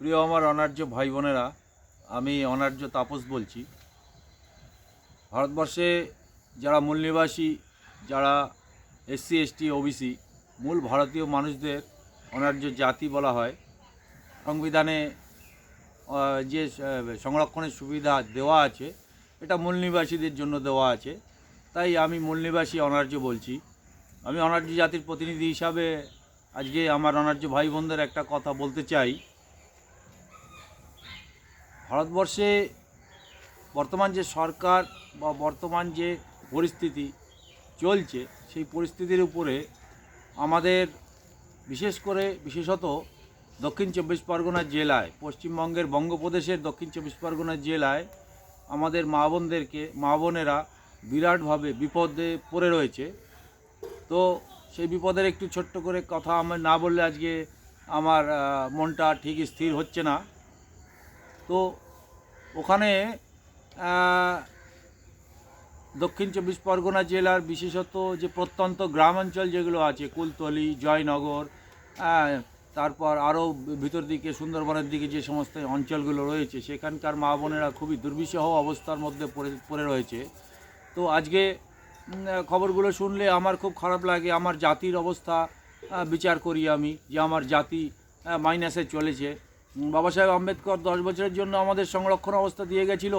প্রিয় আমার অনার্য ভাই বোনেরা, আমি অনার্য তাপস বলছি। ভারতবর্ষে যারা মূল নিবাসী যারা এসসি, এসটি, ওবিসি, মূল ভারতীয় মানুষদের অনার্য জাতি বলা হয়, সংবিধানে যে সংরক্ষণের সুবিধা দেওয়া আছে, এটা মূল নিবাসীদের জন্য দেওয়া আছে। তাই আমি মূল নিবাসী অনার্য বলছি। আমি অনার্য জাতির প্রতিনিধি হিসাবে আজকে আমার অনার্য ভাই বোনদের একটা কথা বলতে চাই। ভারতবর্ষে বর্তমান যে সরকার বা বর্তমান যে পরিস্থিতি চলছে, সেই পরিস্থিতির উপরে আমাদের বিশেষ করে বিশেষত দক্ষিণ চব্বিশ পরগনা জেলায়, পশ্চিমবঙ্গের বঙ্গপ্রদেশের দক্ষিণ চব্বিশ পরগনা জেলায় আমাদের মা বোনদেরকে, মা বোনেরা বিরাটভাবে বিপদে পড়ে রয়েছে। তো সেই বিপদের একটু ছোট্ট করে কথা আমার না বললে আজকে আমার মনটা ঠিক স্থির হচ্ছে না। তো ওখানে দক্ষিণ চব্বিশ পরগনা জেলার বিশেষত যে প্রত্যন্ত গ্রামাঞ্চল যেগুলো আছে, কুলতলি, জয়নগর তারপর আরও ভিতর দিকে সুন্দরবনের দিকে যে সমস্ত অঞ্চলগুলো রয়েছে, সেখানকার মা বোনেরা খুবই দুর্বিষহ অবস্থার মধ্যে পড়ে পড়ে রয়েছে। তো আজকে খবরগুলো শুনলে আমার খুব খারাপ লাগে, আমার জাতির অবস্থা বিচার করি আমি যে আমার জাতি মাইনাসে চলেছে। বাবা সাহেব আম্বেদকর দশ বছরের জন্য আমাদের সংরক্ষণ অবস্থা দিয়ে গেছিল।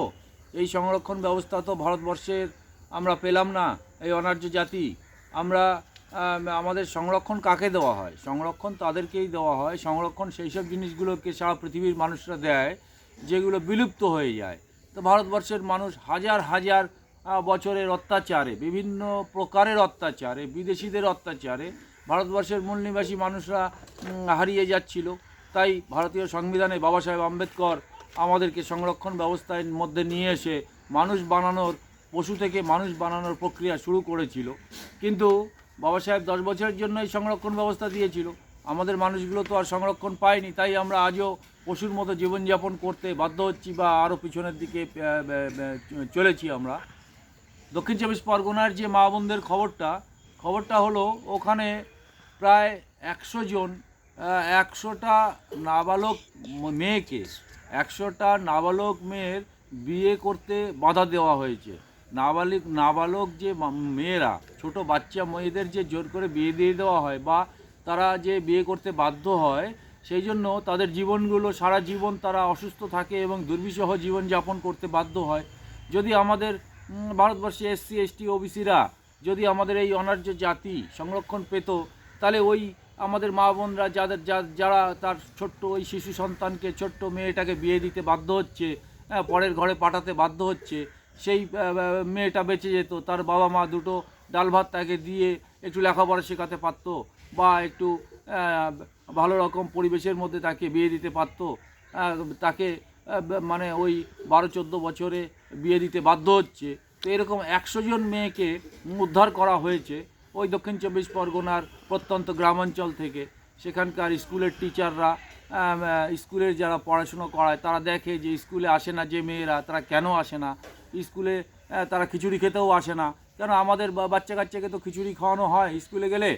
এই সংরক্ষণ ব্যবস্থা তো ভারতবর্ষের আমরা পেলাম না, এই অনার্য জাতি। আমরা আমাদের সংরক্ষণ কাকে দেওয়া হয়? সংরক্ষণ তাদেরকেই দেওয়া হয়। সংরক্ষণ সেই সব জিনিসগুলোকে সারা পৃথিবীর মানুষরা দেয়, যেগুলো বিলুপ্ত হয়ে যায়। তো ভারতবর্ষের মানুষ হাজার হাজার বছরের অত্যাচারে, বিভিন্ন প্রকারের অত্যাচারে, বিদেশিদের অত্যাচারে ভারতবর্ষের মূল নিবাসী মানুষরা হারিয়ে যাচ্ছিল। তাই ভারতীয় সংবিধানে বাবা সাহেব আম্বেদকর আমাদেরকে সংরক্ষণ ব্যবস্থার মধ্যে নিয়ে এসে মানুষ বানানোর, পশু থেকে মানুষ বানানোর প্রক্রিয়া শুরু করেছিল। কিন্তু বাবা সাহেব দশ বছরের জন্য এই সংরক্ষণ ব্যবস্থা দিয়েছিল। আমাদের মানুষগুলো তো আর সংরক্ষণ পায়নি, তাই আমরা আজও পশুর মতো জীবনযাপন করতে বাধ্য হচ্ছি বা আরও পিছনের দিকে চলেছি আমরা। দক্ষিণ চব্বিশ পরগনার যে মা বোনদের খবরটা খবরটা হলো ওখানে প্রায় একশো জন একশোটা নাবালক মেয়েকে, একশোটা নাবালক মেয়ের বিয়ে করতে বাধা দেওয়া হয়েছে। নাবালিক, নাবালক যে মেয়েরা, ছোট বাচ্চা মেয়েদের যে জোর করে বিয়ে দিয়ে দেওয়া হয় বা তারা যে বিয়ে করতে বাধ্য হয়, সেই জন্য তাদের জীবনগুলো, সারা জীবন তারা অসুস্থ থাকে এবং দুর্বিষহ জীবনযাপন করতে বাধ্য হয়। যদি আমাদের ভারতবর্ষে এসসি, এসটি, ওবিসিরা যদি আমাদের এই অনার্য জাতি সংরক্ষণ পেত, তাহলে ওই আমাদের মা বোনরা যাদের যারা তার ছোট্ট ওই শিশু সন্তানকে ছোট্ট মেয়েটাকে বিয়ে দিতে বাধ্য হচ্ছে হ্যাঁ, পরের ঘরে পাঠাতে বাধ্য হচ্ছে সেই মেয়েটা বেঁচে যেত তার বাবা মা দুটো ডাল ভাত তাকে দিয়ে একটু লেখাপড়া শেখাতে পারতো বা একটু ভালো রকম পরিবেশের মধ্যে তাকে বিয়ে দিতে পারতো তাকে মানে ওই বারো চোদ্দ বছরে বিয়ে দিতে বাধ্য হচ্ছে। তো এরকম একশো জন মেয়েকে উদ্ধার করা হয়েছে। ওই দক্ষিণ চব্বিশ পরগনার প্রত্যন্ত গ্রামাঞ্চল থেকে। সেখানকার স্কুলের টিচাররা স্কুলের যারা পড়াশুনো করায়, তারা দেখে যে স্কুলে আসে না যে মেয়েরা, তারা কেন আসে না? স্কুলে তারা খিচুড়ি খেতেও আসে না। কেন আমাদের বাচ্চা কাচ্চাকে তো খিচুড়ি খাওয়ানো হয় স্কুলে গেলে?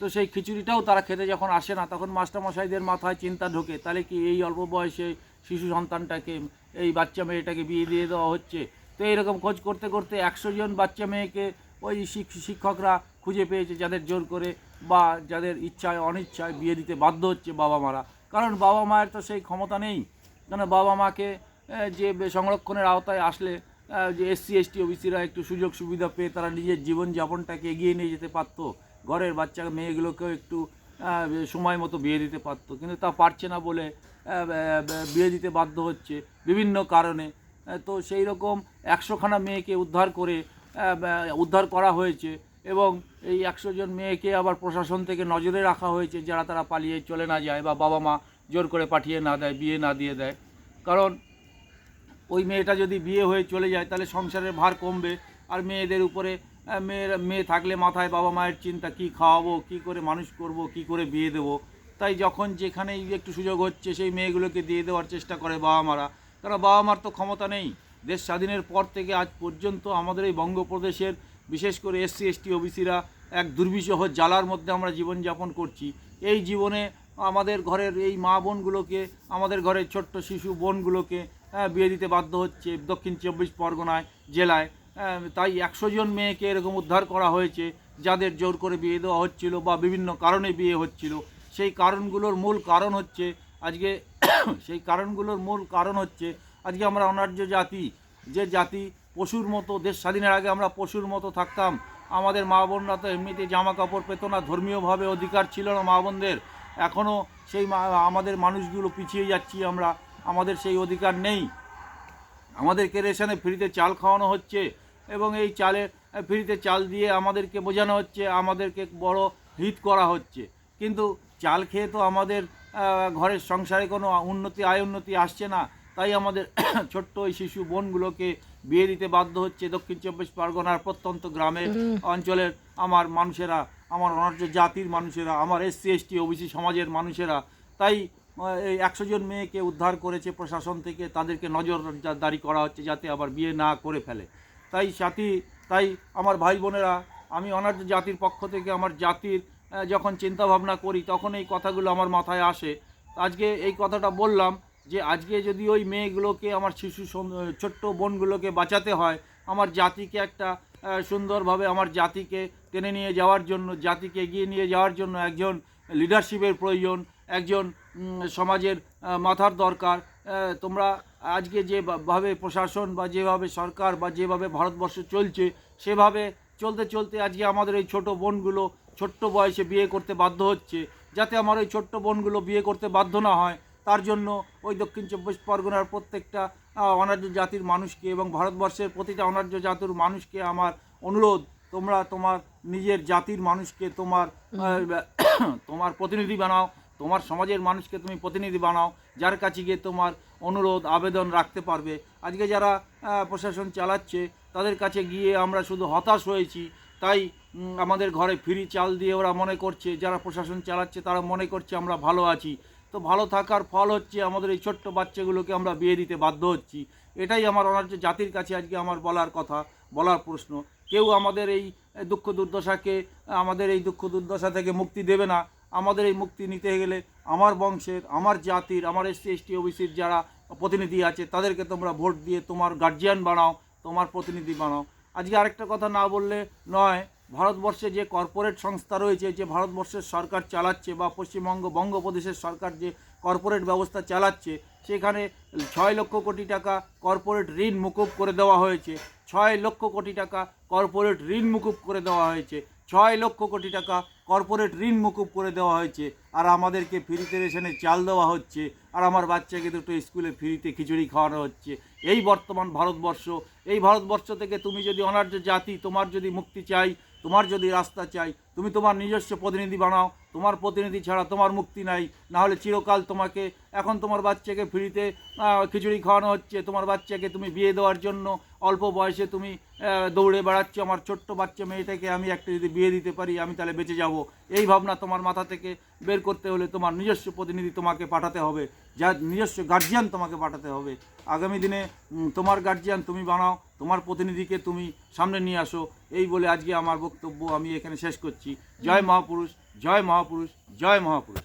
তো সেই খিচুড়িটাও তারা খেতে যখন আসে না, তখন মাস্টারমশাইদের মাথায় চিন্তা ঢোকে, তাহলে কি এই অল্প বয়সে শিশু সন্তানটাকে, এই বাচ্চা মেয়েটাকে বিয়ে দিয়ে দেওয়া হচ্ছে? তো এইরকম খোঁজ করতে করতে একশো জন বাচ্চা মেয়েকে ওই শিক্ষকরা খুঁজে পেয়েছে যাদের জোর করে বা যাদের ইচ্ছায়, অনিচ্ছায় বিয়ে দিতে বাধ্য হচ্ছে বাবা মারা কারণ বাবা মায়ের তো সেই ক্ষমতা নেই। কেন বাবা মাকে যে সংরক্ষণের আওতায় আসলে যে এসসি, এসটি, ওবিসিরা একটু সুযোগ সুবিধা পেয়ে তারা নিজের জীবনযাপনটাকে এগিয়ে নিয়ে যেতে পারতো। ঘরের বাচ্চা, মেয়েগুলোকেও একটু সময় মতো বিয়ে দিতে পারতো। কিন্তু তা পারছে না বলে বিয়ে দিতে বাধ্য হচ্ছে বিভিন্ন কারণে। তো সেই রকম একশোখানা মেয়েকে উদ্ধার করে উদ্ধার করা হয়েছে। এবং এই একশো জন মেয়েকে আবার প্রশাসন থেকে নজরে রাখা হয়েছে যারা তারা পালিয়ে চলে না যায় বা বাবা মা জোর করে পাঠিয়ে না দেয়, বিয়ে না দিয়ে দেয়। কারণ ওই মেয়েটা যদি বিয়ে হয়ে চলে যায়, তাহলে সংসারের ভার কমবে। আর মেয়েদের উপরে মেয়ের, মেয়ে থাকলে মাথায় বাবা মায়ের চিন্তা, কি খাওয়াবো, কি করে মানুষ করব, কি করে বিয়ে দেবো? তাই যখন যেখানেই একটু সুযোগ হচ্ছে, সেই মেয়েগুলোকে দিয়ে দেওয়ার চেষ্টা করে বাবা মারা। কারণ বাবা মার তো ক্ষমতা নেই। দেশ স্বাধীনের পর থেকে আজ পর্যন্ত আমাদের এই বঙ্গপ্রদেশের বিশেষ করে এস এসসি এসটি ওবিসিরা এক দুর্বিষহ জ্বালার মধ্যে আমরা জীবনযাপন করছি। এই জীবনে আমাদের ঘরের এই মা বোনগুলোকে আমাদের ঘরের ছোট্ট শিশু বোনগুলোকে আহ, বিয়ে দিতে বাধ্য হচ্ছে দক্ষিণ চব্বিশ পরগনায় জেলায়। আহ, তাই একশো জন মেয়েকে এরকম উদ্ধার করা হয়েছে যাদের জোর করে বিয়ে দেওয়া হচ্ছিল বা বিভিন্ন কারণে বিয়ে হচ্ছিল। সেই কারণগুলোর মূল কারণ হচ্ছে আজকে সেই কারণগুলোর মূল কারণ হচ্ছে আজকে আমরা অনার্য জাতি যে জাতি পশুর মতো, দেশ স্বাধীনের আগে আমরা পশুর মতো থাকতাম। আমাদের মা বোনরা তো এমনিতে জামা কাপড় পেতো না, ধর্মীয়ভাবে অধিকার ছিল না মা বোনদের। এখনও সেই আমাদের মানুষগুলো পিছিয়ে যাচ্ছি আমরা, আমাদের সেই অধিকার নেই। আমাদেরকে রেশনে ফ্রিতে চাল খাওয়ানো হচ্ছে এবং এই চালে, ফ্রিতে চাল দিয়ে আমাদেরকে বোঝানো হচ্ছে, আমাদেরকে বড় হিট করা হচ্ছে। কিন্তু চাল খেয়ে তো আমাদের ঘরের সংসারে কোনো উন্নতি, আয় উন্নতি আসছে না। তাই আমাদের ছোট্ট ওই শিশু বোনগুলোকে বিয়ে দিতে বাধ্য হচ্ছে দক্ষিণ চব্বিশ পরগনার প্রত্যন্ত গ্রামের অঞ্চলের আমার মানুষেরা আমার অনার্য জাতির মানুষেরা আমার এসসি এসটি ওবিসি সমাজের মানুষেরা। তাই এই একশো জন মেয়েকে উদ্ধার করেছে প্রশাসন থেকে তাদেরকে নজর নজরদারি করা হচ্ছে যাতে আবার বিয়ে না করে ফেলে। তাই সাথী তাই আমার ভাই বোনেরা আমি অনার্য জাতির পক্ষ থেকে আমার জাতির যখন চিন্তা ভাবনা করি তখন এই কথাগুলো আমার মাথায় আসে। আজকে এই কথাটা বললাম যে আজকে যদি ওই মেয়েগুলোকে, আমার শিশু ছোট্ট বোনগুলোকে বাঁচাতে হয়, আমার জাতিকে একটা সুন্দরভাবে আমার জাতিকে টেনে নিয়ে যাওয়ার জন্য, জাতিকে এগিয়ে নিয়ে যাওয়ার জন্য একজন লিডারশিপের প্রয়োজন, একজন সমাজের মাথার দরকার তোমরা আজকে যেভাবে প্রশাসন বা যেভাবে সরকার বা যেভাবে ভারতবর্ষ চলছে, সেভাবে চলতে চলতে আজকে আমাদের এই ছোট বোনগুলো ছোট্ট বয়সে বিয়ে করতে বাধ্য হচ্ছে, যাতে আমার ওই ছোট্ট বোনগুলো বিয়ে করতে বাধ্য না হয়। তার জন্য ওই দক্ষিণ চব্বিশ পরগনার প্রত্যেকটা অনার্য জাতির মানুষকে এবং ভারতবর্ষের প্রতিটা অনার্য জাতির মানুষকে আমার অনুরোধ তোমরা তোমার নিজের জাতির মানুষকে তোমার তোমার প্রতিনিধি বানাও তোমার সমাজের মানুষকে তুমি প্রতিনিধি বানাও যার কাছে গিয়ে তোমার অনুরোধ আবেদন রাখতে পারবে। আজকে যারা প্রশাসন চালাচ্ছে তাদের কাছে গিয়ে আমরা শুধু হতাশ হয়েছি তাই আমাদের ঘরে ফ্রি চাল দিয়ে ওরা মনে করছে যারা প্রশাসন চালাচ্ছে তারা মনে করছে আমরা ভালো আছি। তো ভালো থাকার ফল হচ্ছে আমাদের এই ছোট্ট বাচ্চাগুলোকে আমরা বিয়ে দিতে বাধ্য হচ্ছি। এটাই আমার অনার্য জাতির কাছে আজকে আমার বলার কথা, বলার প্রশ্ন। কেউ আমাদের এই দুঃখ দুর্দশাকে, আমাদের এই দুঃখ দুর্দশা থেকে মুক্তি দেবে না। আমাদের এই মুক্তি নিতে গেলে আমার বংশের, আমার জাতির, আমার এসসি এসটি ওবিসির যারা প্রতিনিধি আছে, তাদেরকে তোমরা ভোট দিয়ে তোমার গার্জিয়ান বানাও, তোমার প্রতিনিধি বানাও। আজকে আরেকটা কথা না বললে নয় ভারতবর্ষে যে কর্পোরেট সংস্থা রয়েছে, যে ভারতবর্ষের সরকার চালাচ্ছে বা পশ্চিমবঙ্গ বঙ্গপ্রদেশের সরকার যে কর্পোরেট ব্যবস্থা চালাচ্ছে, সেখানে ছয় লক্ষ কোটি টাকা কর্পোরেট ঋণ মুকুব করে দেওয়া হয়েছে। ছয় লক্ষ কোটি টাকা কর্পোরেট ঋণ মুকুব করে দেওয়া হয়েছে। ছয় লক্ষ কোটি টাকা কর্পোরেট ঋণ মুকুব করে দেওয়া হয়েছে। আর আমাদেরকে ফ্রিতে রেশনে চাল দেওয়া হচ্ছে। আর আমার বাচ্চাকে দুটো স্কুলে ফ্রিতে খিচুড়ি খাওয়ানো হচ্ছে। এই বর্তমান ভারতবর্ষ, এই ভারতবর্ষ থেকে তুমি যদি অনার্য জাতি, তোমার যদি মুক্তি চাই তোমার যদি রাস্তা চাই, তুমি তোমার নিজস্ব প্রতিনিধি বানাও, তোমার প্রতিনিধি ছাড়া তোমার মুক্তি নাই না হলে চিরকাল তোমাকে, এখন তোমার বাচ্চাকে ফ্রিতে খিচুড়ি খাওয়ানো হচ্ছে, তোমার বাচ্চাকে তুমি বিয়ে দেওয়ার জন্য অল্প বয়সে তুমি দৌড়ে বেড়াচ্ছ, আমার ছোট্ট বাচ্চা মেয়েটাকে আমি একটা যদি বিয়ে দিতে পারি, আমি তাহলে বেঁচে যাব। এই ভাবনা তোমার মাথা থেকে বের করতে হলে তোমার নিজস্ব প্রতিনিধি তোমাকে পাঠাতে হবে যা নিজস্ব গার্জিয়ান তোমাকে পাঠাতে হবে। আগামী দিনে তোমার গার্জিয়ান তুমি বানাও তোমার প্রতিনিধিকে তুমি সামনে নিয়ে আসো। এই বলে আজকে আমার বক্তব্য আমি এখানে শেষ করছি। জয় মহাপুরুষ জয় মহাপুরুষ জয় মহাপুরুষ।